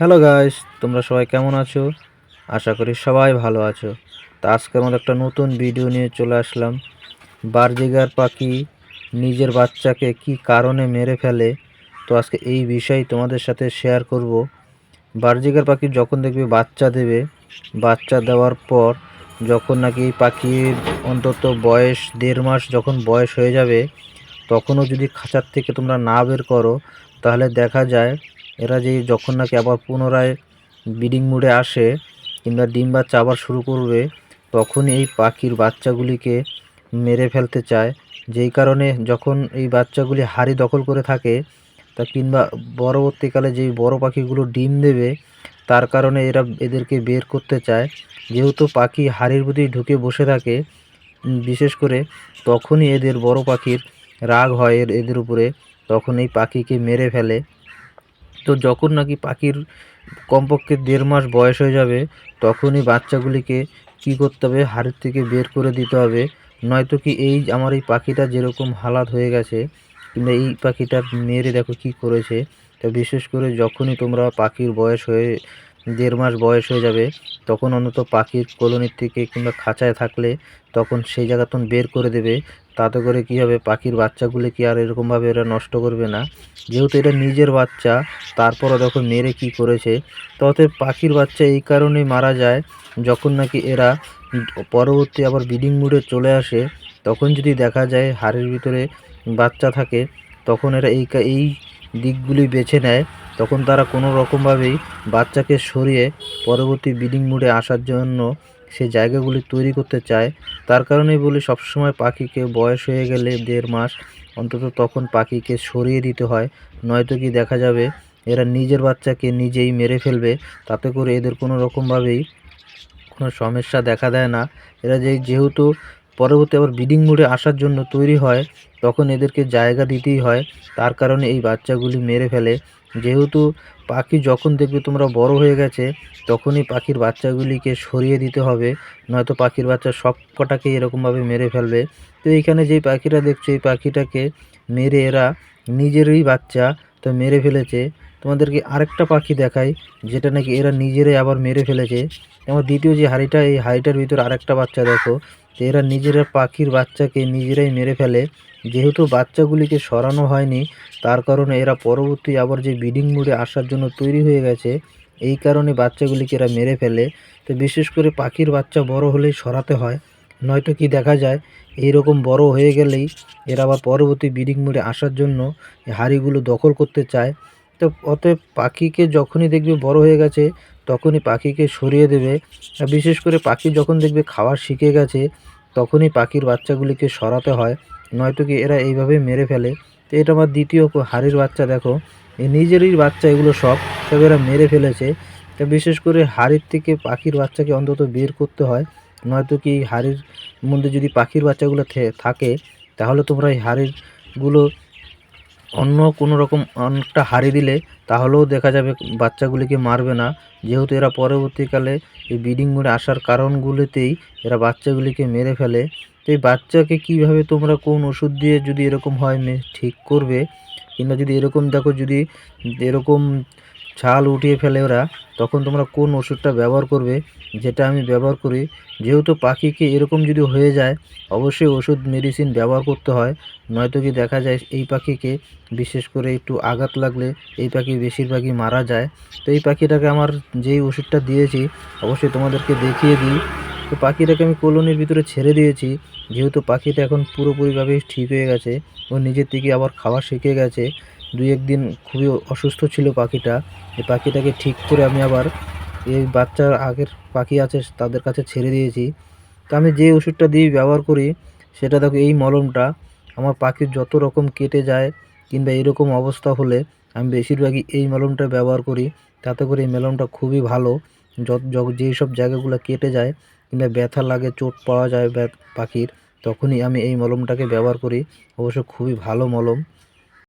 Hello guys তোমরা সবাই কেমন আছো? আশা করি সবাই ভালো আছো। তা আজকের মতো একটা নতুন ভিডিও নিয়ে চলে আসলাম। বারজিগার পাখি নিজের বাচ্চাকে কি কারণে মেরে ফেলে? তো আজকে এই বিষয় তোমাদের সাথে শেয়ার করব। বারজিগার পাখি যখন দেখবে বাচ্চা দেবে, বাচ্চা দেওয়ার পর যখন নাকি পাখির অন্তত বয়স দেড় মাস যখন বয়স হয়ে যাবে, তখনও যদি খাঁচার থেকে তোমরা না বের করো, তাহলে দেখা যায় এরা যে যখন নাকি আবার পুনরায় ব্রিডিং মুডে আসে কিংবা ডিম বাচ্চা আবার শুরু করবে, তখনই এই পাখির বাচ্চাগুলিকে মেরে ফেলতে চায়। যেই কারণে যখন এই বাচ্চাগুলি হাড়ি দখল করে থাকে তা কিংবা পরবর্তীকালে যেই বড় পাখিগুলো ডিম দেবে, তার কারণে এরা এদেরকে বের করতে চায়। যেহেতু পাখি হাড়ির প্রতি ঢুকে বসে থাকে বিশেষ করে তখনই এদের বড় পাখির রাগ হয় এদের উপরে। তখন এই পাখিকে মেরে ফেলে। তো যখন নাকি পাখির কমপক্ষে দেড় মাস বয়স হয়ে যাবে, তখনই বাচ্চাগুলিকে কি করতে হবে? হাড়ির থেকে বের করে দিতে হবে। নয়তো কি এই আমার এই পাখিটা যেরকম হালাত হয়ে গেছে, কিংবা এই পাখিটা মেরে দেখো কি করেছে। তা বিশেষ করে যখনই তোমরা পাখির বয়স হয়ে দেড় মাস বয়স হয়ে যাবে, তখন অন্তত পাখির কলোনির থেকে কিংবা খাঁচায় থাকলে তখন সেই জায়গা তখন বের করে দেবে। তাতে করে কী হবে, পাখির বাচ্চাগুলো কি আর এরকমভাবে এরা নষ্ট করবে না? যেহেতু এটা নিজের বাচ্চা, তারপরও দেখো মেরে কি করেছে। ততে পাখির বাচ্চা এই কারণেই মারা যায়, যখন নাকি এরা পরবর্তী আবার ব্রিডিং মুডে চলে আসে, তখন যদি দেখা যায় হাড়ের ভিতরে বাচ্চা থাকে, তখন এরা এই এই দিকগুলি বেছে নেয়। তখন তারা কোনো রকমভাবেই বাচ্চাকে সরিয়ে পরবর্তী ব্রিডিং মুডে আসার জন্য সে জায়গাগুলি তৈরি করতে চায়। তার কারণেই বলি, সবসময় পাখিকে বয়স হয়ে গেলে দেড় মাস অন্তত তখন পাখিকে সরিয়ে দিতে হয়। নয়তো কি দেখা যাবে, এরা নিজের বাচ্চাকে নিজেই মেরে ফেলবে। তাতে করে এদের কোনো রকমভাবেই কোনো সমস্যা দেখা দেয় না। এরা যে, যেহেতু পরবর্তী আবার ব্রিডিং মুডে আসার জন্য তৈরি হয় তখন এদেরকে জায়গা দিতেই হয়। তার কারণে এই বাচ্চাগুলি মেরে ফেলে। যেহেতু পাখি যখন দেখবে তোমরা বড় হয়ে গেছে, তখনই পাখির বাচ্চাগুলিকে সরিয়ে দিতে হবে। নয়তো পাখির বাচ্চা সব কটাকে এরকমভাবে মেরে ফেলবে। তো এইখানে যেই পাখিটা দেখছ, এই পাখিটাকে মেরে এরা নিজেরই বাচ্চা তো মেরে ফেলেছে। তোমাদেরকে আরেকটা পাখি দেখাই, যেটা নাকি এরা নিজেরাই আবার মেরে ফেলেছে। এবং দ্বিতীয় যে হাঁড়িটা, এই হাঁড়িটার ভিতর আরেকটা বাচ্চা দেখো তো এরা নিজেরা পাখির বাচ্চাকে নিজেরাই মেরে ফেলে। যেহেতু বাচ্চাগুলিকে সরানো হয়নি, তার কারণে এরা পরবর্তী আবার যে ব্রিডিং মুডে আসার জন্য তৈরি হয়ে গেছে, এই কারণে বাচ্চাগুলিকে এরা মেরে ফেলে। তো বিশেষ করে পাখির বাচ্চা বড় হলেই সরাতে হয়। নয়তো কি দেখা যায় এই রকম বড় হয়ে গেলেই এরা আবার পরবর্তী ব্রিডিং মুডে আসার জন্য হাঁড়িগুলো দখল করতে চায়। তো অতএব পাখিকে যখনই দেখবে বড় হয়ে গেছে, তখনই পাখিকে সরিয়ে দেবে। বিশেষ করে পাখি যখন দেখবে খাওয়া শিখে গেছে, তখনই পাখির বাচ্চাগুলিকে সরাতে হয়। নয়তো কি এরা এইভাবে মেরে ফেলে। তো এটা আমার দ্বিতীয় হাড়ির বাচ্চা দেখো। এই নিজেরই বাচ্চা এগুলো সব, তবে এরা মেরে ফেলেছে। তা বিশেষ করে হাড়ির থেকে পাখির বাচ্চাকে অন্তত বের করতে হয়। নয়তো কি হাড়ির মধ্যে যদি পাখির বাচ্চাগুলো থাকে, তাহলে তোমরা এই হাড়িরগুলো অন্য কোনো রকম অনেকটা হারিয়ে দিলে তাহলেও দেখা যাবে বাচ্চাগুলিকে মারবে না। যেহেতু এরা পরবর্তীকালে এই ব্রিডিং মোডে আসার কারণগুলিতেই এরা বাচ্চাগুলিকে মেরে ফেলে। তো এই বাচ্চাকে কীভাবে তোমরা কোন ওষুধ দিয়ে যদি এরকম হয় ঠিক করবে? কিংবা যদি এরকম দেখো যদি এরকম ছাল উঠিয়ে ফেলে ওরা, তখন তোমরা কোন ওষুধটা ব্যবহার করবে যেটা আমি ব্যবহার করি? যেহেতু পাখিকে এরকম যদি হয়ে যায়, অবশ্যই ওষুধ মেডিসিন ব্যবহার করতে হয়। নয়তো কি দেখা যায় এই পাখিকে, বিশেষ করে একটু আঘাত লাগলে এই পাখি বেশিরভাগই মারা যায়। তো এই পাখিটাকে আমার যেই ওষুধটা দিয়েছি, অবশ্যই তোমাদেরকে দেখিয়ে দিই। তো পাখিটাকে আমি কলোনির ভিতরে ছেড়ে দিয়েছি। যেহেতু পাখিটা এখন পুরোপুরিভাবে ঠিক হয়ে গেছে, ও নিজের থেকে আবার খাওয়া শিখে গেছে। দুই একদিন খুবই অসুস্থ ছিল পাখিটা। এই পাখিটাকে ঠিক করে আমি আবার এই বাচ্চার আগের পাখি আছে তাদের কাছে ছেড়ে দিয়েছি। তো আমি যে ওষুধটা দিয়ে ব্যবহার করি, সেটা দেখো এই মলমটা আমার পাখির যত রকম কেটে যায় কিংবা এরকম অবস্থা হলে আমি বেশিরভাগই এই মলমটা ব্যবহার করি। তাতে করে এই মলমটা খুবই ভালো। যেই সব জায়গাগুলো কেটে যায় কিংবা ব্যথা লাগে, চোট পাওয়া যায় পাখির, তখনই আমি এই মলমটাকে ব্যবহার করি। অবশ্য খুবই ভালো মলম।